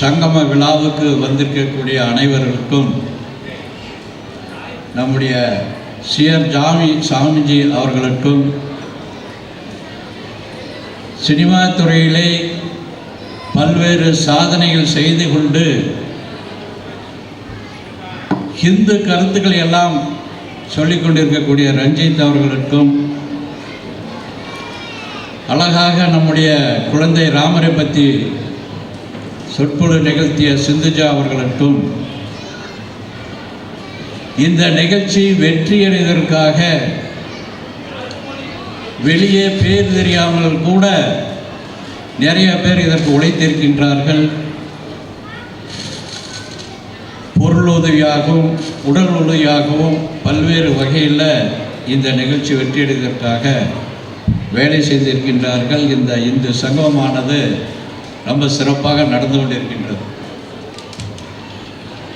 சங்கம விழாவுக்கு வந்திருக்கக்கூடிய அனைவர்களுக்கும் நம்முடைய சிஆர் ஜாமி சாமிஜி அவர்களுக்கும் சினிமா துறையிலே பல்வேறு சாதனைகள் செய்து கொண்டு ஹிந்து கருத்துக்களை எல்லாம் சொல்லிக் கொண்டிருக்கக்கூடிய ரஞ்சித் அவர்களுக்கும் அழகாக நம்முடைய குழந்தை ராமரை பற்றி சொற்பொழு நிகழ்த்திய சிந்துஜா அவர்களுக்கும் இந்த நிகழ்ச்சி வெற்றியடைவதற்காக வெளியே பேர் தெரியாமல் கூட நிறைய பேர் இதற்கு உழைத்திருக்கின்றார்கள். பொருளுதவியாகவும் உடல் உதவியாகவும் பல்வேறு வகையில் இந்த நிகழ்ச்சி வெற்றியடைவதற்காக வேலை செய்திருக்கின்றார்கள். இந்த இந்து சங்கமானது ரொம்ப சிறப்பாக நடந்து கொண்டிருக்கின்றது.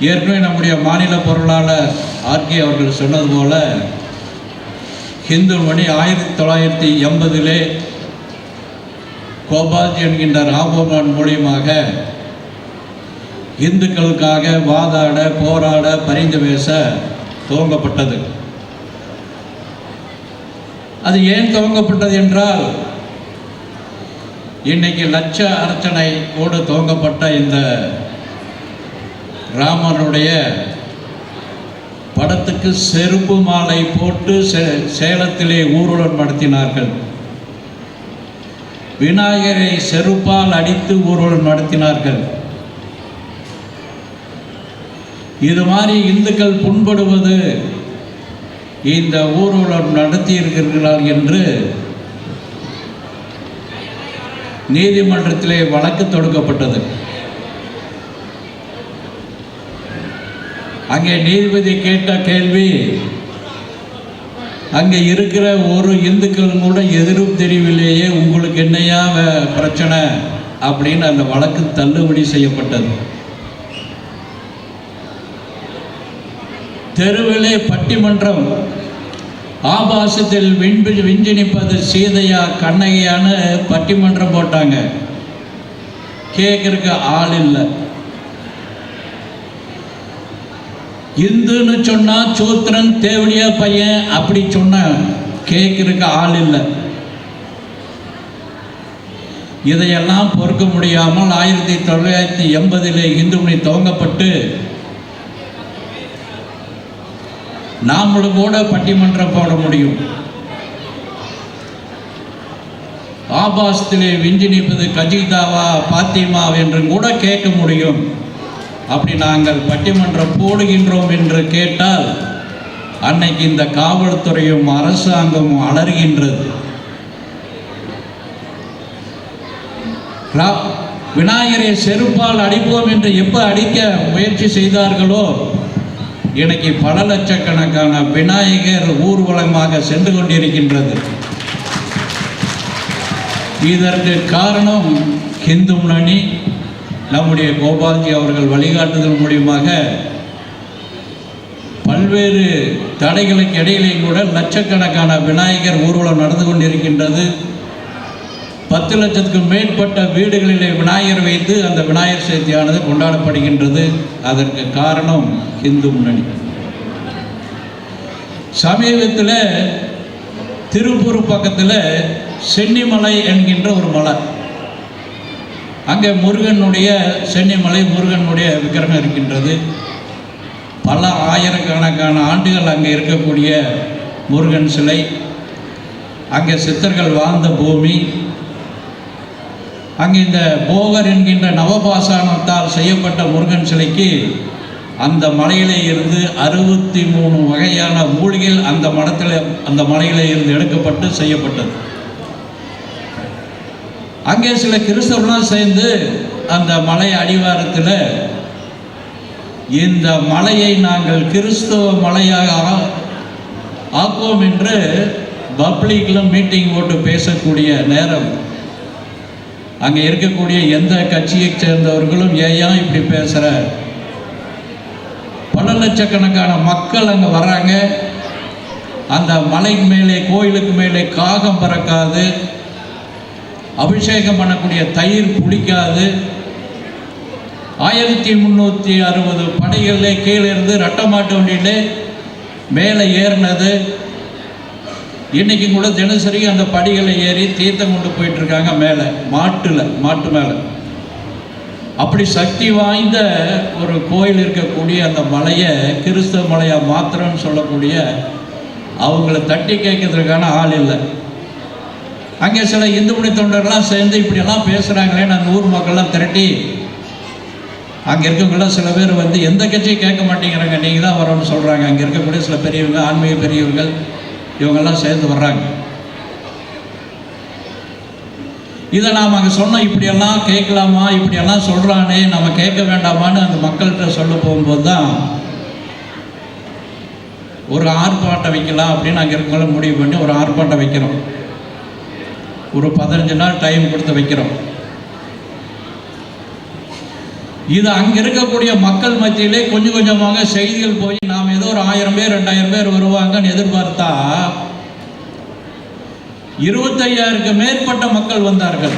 ஏற்கனவே நம்முடைய மாநில பொருளாளர் ஆர்கே அவர்கள் சொன்னது போல ஹிந்து மணி ஆயிரத்தி தொள்ளாயிரத்தி எண்பதிலே கோபால்ஜி என்கின்ற ராமோபான் மூலியமாக இந்துக்களுக்காக வாதாட போராட பரிந்து பேச துவங்கப்பட்டது. அது ஏன் துவங்கப்பட்டது என்றால் இன்னைக்கு லட்ச அர்ச்சனை ஓடு துவங்கப்பட்ட இந்த ராமனுடைய படத்துக்கு செருப்பு மாலை போட்டு சே- சேலத்திலே ஊர்வலம் நடத்தினார்கள். விநாயகரை செருப்பால் அடித்து ஊர்வலம் நடத்தினார்கள். இது மாதிரி இந்துக்கள் புண்படுவது இந்த ஊர்வலம் நடத்தியிருக்கிறார்கள் என்று நீதிமன்றத்திலே வழக்கு தொடுக்கப்பட்டது. அங்கே நீதிபதி கேட்ட கேள்வி அங்கே இருக்கிற ஒரு இந்துக்கள் கூட எதிரும் தெரியவில்லையே உங்களுக்கு என்னையா பிரச்சனை? அப்படின்னு அந்த வழக்கு தள்ளுபடி செய்யப்பட்டது. தெருவிலே பட்டிமன்றம் ஆபாசத்தில் விண்பி விஞ்சினிப்பது சீதையா கண்ணகையான்னு பட்டிமன்றம் போட்டாங்க. கேட்குறக்கு ஆள் இல்லை. இந்துன்னு சொன்னால் சூத்திரன் தேவடியா பையன் அப்படி சொன்ன கேட்குறக்கு ஆள் இல்லை. இதையெல்லாம் பொறுக்க முடியாமல் ஆயிரத்தி தொள்ளாயிரத்தி எண்பதிலே இந்து மணி துவங்கப்பட்டு நாமளும் கூட பட்டிமன்றம் போட முடியும். ஆபாசத்திலே விஞ்சி நிற்பது கஜிதாவா பாத்திமா என்று கூட கேட்க முடியும். அப்படி நாங்கள் பட்டிமன்றம் போடுகின்றோம் என்று கேட்டால் அன்னைக்கு இந்த காவல்துறையும் அரசாங்கமும் அலர்கின்றது விநாயகரை செருப்பால் அடிப்போம் என்று எப்போ அடிக்க முயற்சி செய்தார்களோ இன்னைக்கு பல லட்சக்கணக்கான விநாயகர் ஊர்வலமாக சென்று கொண்டிருக்கின்றது. இதற்கு காரணம் ஹிந்து முன்னணி நம்முடைய கோபால்ஜி அவர்கள் வழிகாட்டுதல் மூலியமாக பல்வேறு தடைகளுக்கு இடையிலே கூட லட்சக்கணக்கான விநாயகர் ஊர்வலம் நடந்து கொண்டிருக்கின்றது. பத்து லட்சத்துக்கு மேற்பட்ட வீடுகளிலே விநாயகர் வைத்து அந்த விநாயகர் சதுர்த்தியானது கொண்டாடப்படுகின்றது. அதற்கு காரணம் இந்து முன்னணி. சமீபத்தில் திருப்பூர் பக்கத்தில் சென்னிமலை என்கின்ற ஒரு மலை. அங்கே முருகனுடைய சென்னிமலை முருகனுடைய விக்கிரகம் இருக்கின்றது. பல ஆயிரக்கணக்கான ஆண்டுகள் அங்கே இருக்கக்கூடிய முருகன் சிலை. அங்கே சித்தர்கள் வாழ்ந்த பூமி. அங்கே இந்த போகர் என்கின்ற நவபாசானத்தால் செய்யப்பட்ட முருகன் சிலைக்கு அந்த மலையிலே இருந்து அறுபத்தி மூணு வகையான மூலிகைகள் அந்த மடத்தில் அந்த மலையிலே இருந்து எடுக்கப்பட்டு செய்யப்பட்டது. அங்கே சில கிறிஸ்தவர்களாம் சேர்ந்து அந்த மலை அடிவாரத்தில் இந்த மலையை நாங்கள் கிறிஸ்தவ மலையாக ஆக்குவோம் என்று பப்ளிக்கில் மீட்டிங் போட்டு பேசக்கூடிய நேரம். அங்கே இருக்கக்கூடிய எந்த கட்சியைச் சேர்ந்தவர்களும் ஏன் இப்படி பேசுகிற பல லட்சக்கணக்கான மக்கள் அங்கே வராங்க அந்த மலைக்கு மேலே கோயிலுக்கு மேலே காகம் பறக்காது. அபிஷேகம் பண்ணக்கூடிய தயிர் குடிக்காது ஆயிரத்தி முந்நூற்றி அறுபது படைகளில் கீழே இருந்து ரட்டமாட்டு வண்டியிலே மேலே ஏறினது. இன்னைக்கு கூட தினசரி அந்த படிகளை ஏறி தீர்த்தம் கொண்டு போயிட்டு இருக்காங்க மேலே மாட்டுல மாட்டு மேலே. அப்படி சக்தி வாய்ந்த ஒரு கோயில் இருக்கக்கூடிய அந்த மலையை கிறிஸ்தவ மலையா மாத்திரம்னு சொல்லக்கூடிய அவங்கள தட்டி கேட்கறதுக்கான ஆள் இல்லை. அங்கே சில இந்து மணி தொண்டர்கள்லாம் சேர்ந்து இப்படியெல்லாம் பேசுகிறாங்களே நான் ஊர் மக்கள்லாம் திரட்டி அங்கே இருக்கவங்களாம் சில பேர் வந்து எந்த கட்சியும் கேட்க மாட்டேங்கிறாங்க நீங்கள் தான் வரணும்னு சொல்கிறாங்க அங்கே இருக்கக்கூடிய சில பெரியவங்க ஆன்மீக பெரியவர்கள் இவங்கெல்லாம் சேர்ந்து வர்றாங்க. இதை நாம் அங்கே சொன்னோம் இப்படியெல்லாம் கேட்கலாமா? இப்படியெல்லாம் சொல்கிறானே நம்ம கேட்க வேண்டாமான்னு அந்த மக்கள்கிட்ட சொல்ல போகும்போது தான் ஒரு ஆர்ப்பாட்டம் வைக்கலாம் அப்படின்னு அங்கே இருக்கவங்கள முடிவு பண்ணி ஒரு ஆர்ப்பாட்டம் வைக்கிறோம். ஒரு பதினஞ்சு நாள் டைம் கொடுத்து வைக்கிறோம். இது அங்கே இருக்கக்கூடிய மக்கள் மத்தியிலே கொஞ்சம் கொஞ்சமாக செய்திகள் போய் நாம் ஏதோ ஒரு ஆயிரம் பேர் ரெண்டாயிரம் பேர் வருவாங்கன்னு எதிர்பார்த்தா இருபத்தையாயிரக்கு மேற்பட்ட மக்கள் வந்தார்கள்.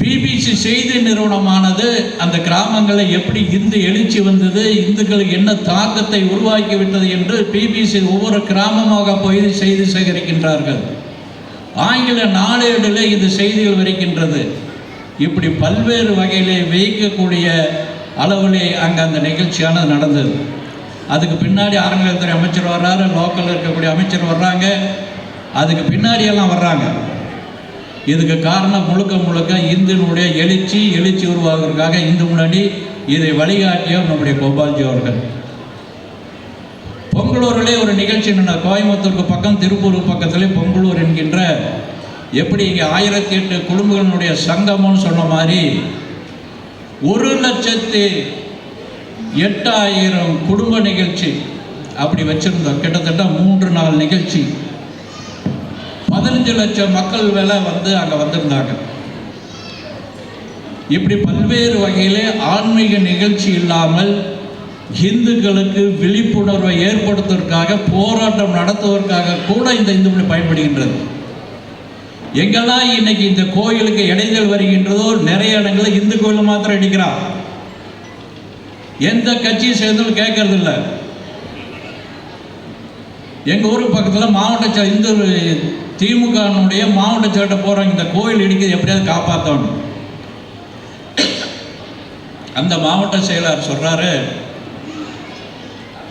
பிபிசி செய்தி நிறுவனமானது அந்த கிராமங்களை எப்படி இந்து எழுச்சி வந்தது இந்துக்களுக்கு என்ன தாக்கத்தை உருவாக்கி விட்டது என்று பிபிசி ஒவ்வொரு கிராமமாக போய் செய்தி சேகரிக்கின்றார்கள். ஆங்கில நாளேடில் இந்த செய்திகள் வருகின்றது. இப்படி பல்வேறு வகையிலே வைக்கக்கூடிய அளவிலே அங்கே அந்த நிகழ்ச்சியானது நடந்தது. அதுக்கு பின்னாடி அறநிலையத்துறை அமைச்சர் வர்றாரு லோக்கலில் இருக்கக்கூடிய அமைச்சர் வர்றாங்க. அதுக்கு பின்னாடியெல்லாம் வர்றாங்க. இதுக்கு காரணம் முழுக்க முழுக்க இந்துனுடைய எழுச்சி எழுச்சி உருவாகிறதுக்காக இந்து முன்னாடி இதை வழிகாட்டியவர் நம்முடைய கோபால்ஜி அவர்கள். பொங்கலூரிலே ஒரு நிகழ்ச்சி நடந்த கோயம்புத்தூருக்கு பக்கம் திருப்பூர் பக்கத்திலே பொங்கலூர் என்கின்ற எப்படி இங்கே ஆயிரத்தி எட்டு குடும்பங்களுடைய சங்கமம்னு சொன்ன மாதிரி ஒரு லட்சத்தி எட்டாயிரம் குடும்ப நிகழ்ச்சி அப்படி வச்சுருந்தோம். கிட்டத்தட்ட மூன்று நாள் நிகழ்ச்சி. பதினஞ்சு லட்சம் மக்கள் வேலை வந்து அங்கே வந்திருந்தாங்க. இப்படி பல்வேறு வகையிலே ஆன்மீக நிகழ்ச்சி இல்லாமல் இந்துக்களுக்கு விழிப்புணர்வை ஏற்படுத்துவதற்காக போராட்டம் நடத்துவதற்காக கூட இந்த இந்து மொழி பயன்படுகின்றது. எங்கெல்லாம் இன்னைக்கு இந்த கோயிலுக்கு இடைஞ்சல் வருகின்றதோ நிறைய இடங்களில் இந்து கோயிலை மாத்திரம் அடிக்கிறான் எந்த கட்சியும் சேர்ந்தாலும் கேட்கறது இல்லை எங்க ஊருக்கு பக்கத்தில் மாவட்ட செ- இந்து திமுகனுடைய மாவட்ட சேட்டை போறாங்க இந்த கோயில் இடிக்கிறது எப்படியாவது காப்பாற்றணும் அந்த மாவட்ட செயலாளர் சொல்றாரு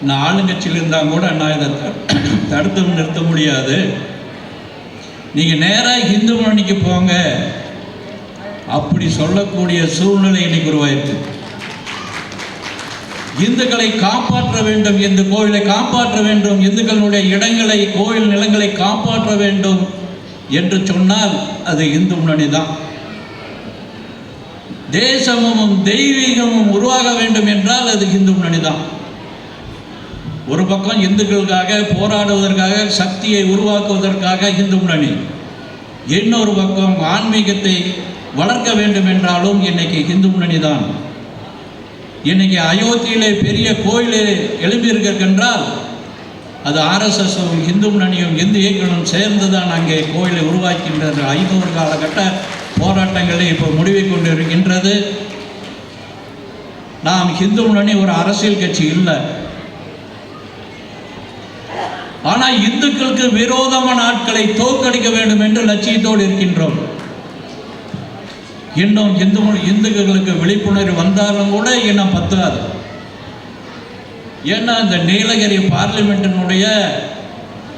நான் ஆளுங்கட்சியில் இருந்தால் கூட நான் இதை தடுத்து நிறுத்த முடியாது. நீங்கள் நேராக இந்து மணிக்கு போங்க. அப்படி சொல்லக்கூடிய சூழ்நிலை இன்னைக்கு உருவாயிருக்கு. இந்துக்களை காப்பாற்ற வேண்டும் இந்த கோயிலை காப்பாற்ற வேண்டும். இந்துக்களுடைய இடங்களை கோயில் நிலங்களை காப்பாற்ற வேண்டும் என்று சொன்னால் அது இந்து முன்னணி தான். தேசமும் தெய்வீகமும் உருவாக வேண்டும் என்றால் அது இந்து முன்னணி தான். ஒரு பக்கம் இந்துக்களுக்காக போராடுவதற்காக சக்தியை உருவாக்குவதற்காக இந்து முன்னணி. இன்னொரு பக்கம் ஆன்மீகத்தை வளர்க்க வேண்டும் என்றாலும் இன்னைக்கு இந்து முன்னணி தான் இன்னைக்கு அயோத்தியிலே பெரிய கோயிலே எழுப்பியிருக்கின்றால் அது ஆர்எஸ்எஸும் இந்து முன்னணியும் இந்து இயக்கங்களும் சேர்ந்து தான் அங்கே கோயிலை உருவாக்கின்றது. ஐநூறு காலகட்ட போராட்டங்களை இப்போ முடிவை கொண்டு இருக்கின்றது நாம் இந்து முன்னணி ஒரு அரசியல் கட்சி இல்லை. ஆனால் இந்துக்களுக்கு விரோதமான ஆட்களை தோற்கடிக்க வேண்டும் என்று லட்சியத்தோடு இருக்கின்றோம். இன்னும் இந்து இந்துக்களுக்கு விழிப்புணர்வு வந்தாலும் கூட இன்னும் பத்தாது. ஏன்னா இந்த நீலகிரி பார்லிமெண்ட்டினுடைய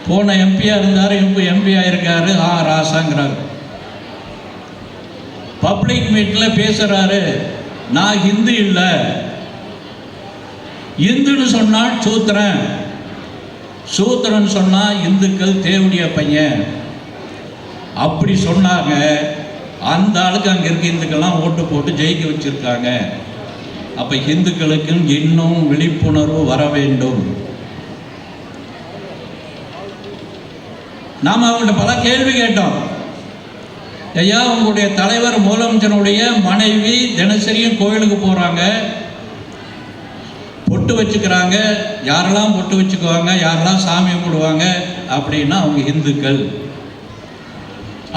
போன எம்பியா இருந்தார் இப்போ எம்பியா இருக்காரு ஆ ராசாங்கிறாரு பப்ளிக் மீட்டில் பேசுறாரு நான் ஹிந்து இல்லை. இந்துன்னு சொன்னால் சூத்திரன். சூத்திரன் சொன்னால் இந்துக்கள் தேவடிய பையன். அப்படி சொன்னாங்க. அந்த ஆளுக்கு அங்கே இருக்க இந்துக்கள்லாம் ஓட்டு போட்டு ஜெயிக்க வச்சுருக்காங்க. அப்போ இந்துக்களுக்கும் இன்னும் விழிப்புணர்வு வர வேண்டும். நாம் அவங்கள்ட்ட பல கேள்வி கேட்டோம். ஐயா உங்களுடைய தலைவர் முதலமைச்சருடைய மனைவி தினசரியும் கோயிலுக்கு போகிறாங்க பொட்டு வச்சுக்கிறாங்க யாரெல்லாம் பொட்டு வச்சுக்குவாங்க யாரெல்லாம் சாமி கும்பிடுவாங்க அப்படின்னா அவங்க இந்துக்கள்.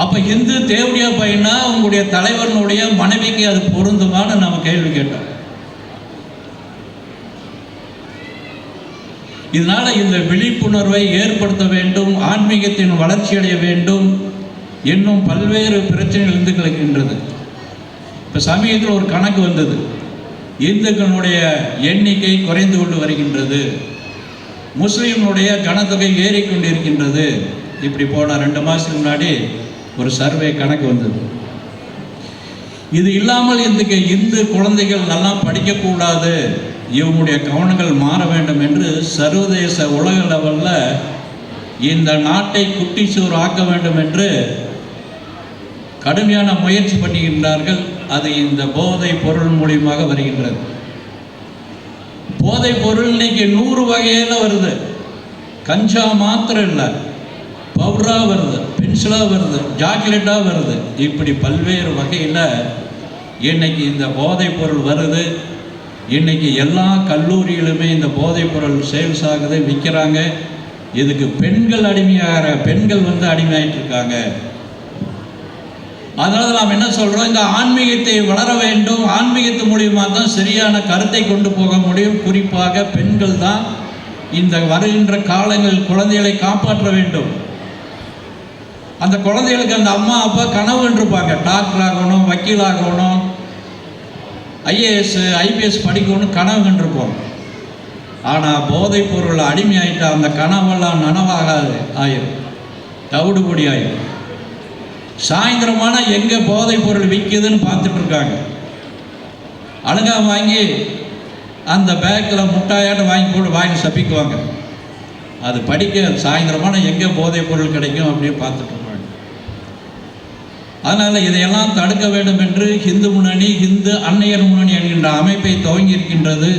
அப்போ இந்து தேவடியா பையனா உங்களுடைய தலைவனுடைய மனைவிக்கு அது பொருந்துமான்னு நம்ம கேள்வி கேட்டோம். இதனால இந்த விழிப்புணர்வை ஏற்படுத்த வேண்டும் ஆன்மீகத்தின் வளர்ச்சி அடைய வேண்டும் இன்னும் பல்வேறு பிரச்சனைகள் இருந்து கிடக்கின்றது இப்போ சமீபத்தில் ஒரு கணக்கு வந்தது. இந்துக்களுடைய எண்ணிக்கை குறைந்து கொண்டு வருகின்றது. முஸ்லீம்களுடைய கனத்தொகை ஏறிக்கொண்டிருக்கின்றது இப்படி போன ரெண்டு மாதத்துக்கு முன்னாடி ஒரு சர்வே கணக்கு வந்தது. இது இல்லாமல் இந்துக்கு இந்து குழந்தைகள் நல்லா படிக்கக்கூடாது இவங்களுடைய கவனங்கள் மாற வேண்டும் என்று சர்வதேச உலக லெவலில் இந்த நாட்டை குட்டிச்சோறு ஆக்க வேண்டும் என்று கடுமையான முயற்சி பண்ணுகின்றார்கள் அது இந்த போதை பொருள் மூலியமாக வருகின்றது. போதை பொருள் இன்னைக்கு நூறு வகையில் வருது. கஞ்சா மாத்திரம் இல்லை. பவுடராக வருது பென்சிலாக வருது சாக்லேட்டாக வருது. இப்படி பல்வேறு வகையில் இன்னைக்கு இந்த போதைப் பொருள் வருது. இன்னைக்கு எல்லா கல்லூரியிலுமே இந்த போதைப் பொருள் சேல்ஸ் ஆகுது விற்கிறாங்க இதுக்கு பெண்கள் அடிமையாகிற பெண்கள் வந்து அடிமையாயிட்டு இருக்காங்க. அதனால நாம் என்ன சொல்கிறோம் இந்த ஆன்மீகத்தை வளர வேண்டும். ஆன்மீகத்து மூலியமாக தான் சரியான கருத்தை கொண்டு போக முடியும். குறிப்பாக பெண்கள் தான் இந்த வருகின்ற காலங்களில் குழந்தைகளை காப்பாற்ற வேண்டும். அந்த குழந்தைகளுக்கு அந்த அம்மா அப்பா கனவு இருப்பாங்க டாக்டர் ஆகணும் வக்கீல் ஆகணும் ஐஏஎஸ் ஐபிஎஸ் படிக்கணும் கனவு கண்டிருப்போம் ஆனால் போதைப் பொருள் அடிமையாயிட்டால் அந்த கனவெல்லாம் நனவாகாது. ஆயிரும். தவிடுபொடி ஆயிரும். சாயந்தரமான எங்கே போதைப் பொருள் விற்கிதுன்னு பார்த்துட்டு இருக்காங்க. வாங்கி அந்த பேக்கில் முட்டாயாட்டம் வாங்கி போட்டு வாங்கி சப்பிக்குவாங்க. அது படிக்க சாயந்தரமான எங்கே போதைப் பொருள் கிடைக்கும் அப்படின்னு பார்த்துட்டு அதனால் இதையெல்லாம் தடுக்க வேண்டும் என்று ஹிந்து முன்னணி ஹிந்து அன்னையர் முன்னணி என்கின்ற அமைப்பை துவங்கி இருக்கின்றது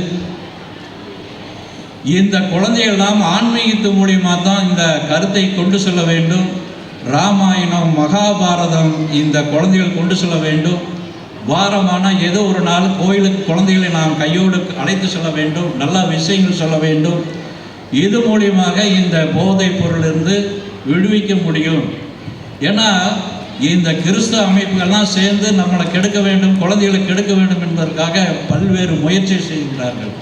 இந்த குழந்தையெல்லாம் ஆன்மீகத்து மூலியமாக தான் இந்த கருத்தை கொண்டு செல்ல வேண்டும். ராமாயணம் மகாபாரதம் இந்த குழந்தைகள் கொண்டு செல்ல வேண்டும். வாரமான ஏதோ ஒரு நாள் கோயிலுக்கு குழந்தைகளை நாம் கையோடு அழைத்து செல்ல வேண்டும். நல்ல விஷயங்கள் சொல்ல வேண்டும். இது மூலியமாக இந்த போதைப் பொருளிலிருந்து விடுவிக்க முடியும். ஏன்னா இந்த கிறிஸ்துவ அமைப்புகள்லாம் சேர்ந்து நம்மளை கெடுக்க வேண்டும் குழந்தைகளை கெடுக்க வேண்டும் என்பதற்காக பல்வேறு முயற்சி செய்கிறார்கள்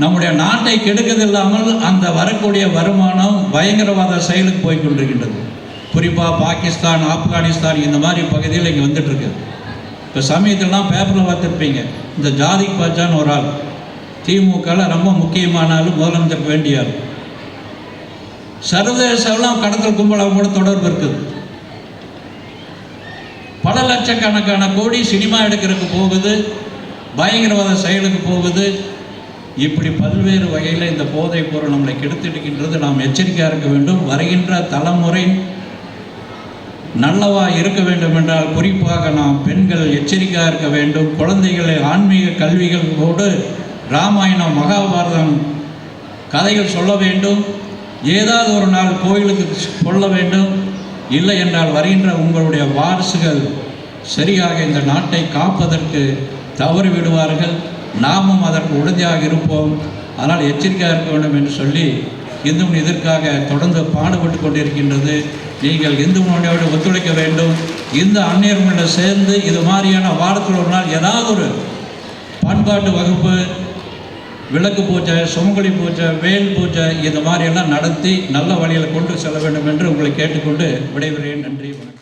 நம்முடைய நாட்டை கெடுக்கதில்லாமல் அந்த வரக்கூடிய வருமானம் பயங்கரவாத செயலுக்கு போய் கொண்டிருக்கின்றது குறிப்பாக பாகிஸ்தான் ஆப்கானிஸ்தான் இந்த மாதிரி பகுதியில் இங்கே வந்துட்டுருக்கு. இப்போ சமயத்திலாம் பேப்பரில் பார்த்துருப்பீங்க. இந்த ஜாதிக் பாச்சான்னு ஒரு ஆள். திமுகவில் ரொம்ப முக்கியமான ஆள் முதலமைச்சருக்கு வேண்டிய ஆள். சர்வதேசம்லாம் கடத்தல் கும்பலாக கூட தொடர்பு இருக்குது. பல லட்சக்கணக்கான கோடி சினிமா எடுக்கிறதுக்கு போகுது பயங்கரவாத செயலுக்கு போகுது. இப்படி பல்வேறு வகையில் இந்த போதைப் பொருள் நம்மளை கெடுத்திருக்கின்றது நாம் எச்சரிக்கையாக இருக்க வேண்டும். வருகின்ற தலைமுறை நல்லவா இருக்க வேண்டும் என்றால் குறிப்பாக நாம் பெண்கள் எச்சரிக்கையாக இருக்க வேண்டும். குழந்தைகளை ஆன்மீக கல்விகளோடு ராமாயணம் மகாபாரதம் கதைகள் சொல்ல வேண்டும். ஏதாவது ஒரு நாள் கோயிலுக்கு சொல்ல வேண்டும். இல்லை என்றால் வருகின்ற உங்களுடைய வாரிசுகள் சரியாக இந்த நாட்டை காப்பதற்கு தவறு விடுவார்கள் நாமும் அதற்கு உறுதியாக இருப்போம். அதனால் எச்சரிக்கையாக இருக்க வேண்டும் என்று சொல்லி இந்து மணி இதற்காக தொடர்ந்து பாடுபட்டு கொண்டிருக்கின்றது. நீங்கள் இந்து மணியோடு ஒத்துழைக்க வேண்டும். இந்த அந்நியர்களோட சேர்ந்து இது மாதிரியான வாரத்தில் ஒரு நாள் ஏதாவது ஒரு பண்பாட்டு வகுப்பு விளக்கு பூஜை சுமங்கலி பூஜை வேல் பூஜை இந்த மாதிரியெல்லாம் நடத்தி நல்ல வழியில் கொண்டு செல்ல வேண்டும் என்று உங்களை கேட்டுக்கொண்டு விடைபெறுகிறேன். நன்றி வணக்கம்.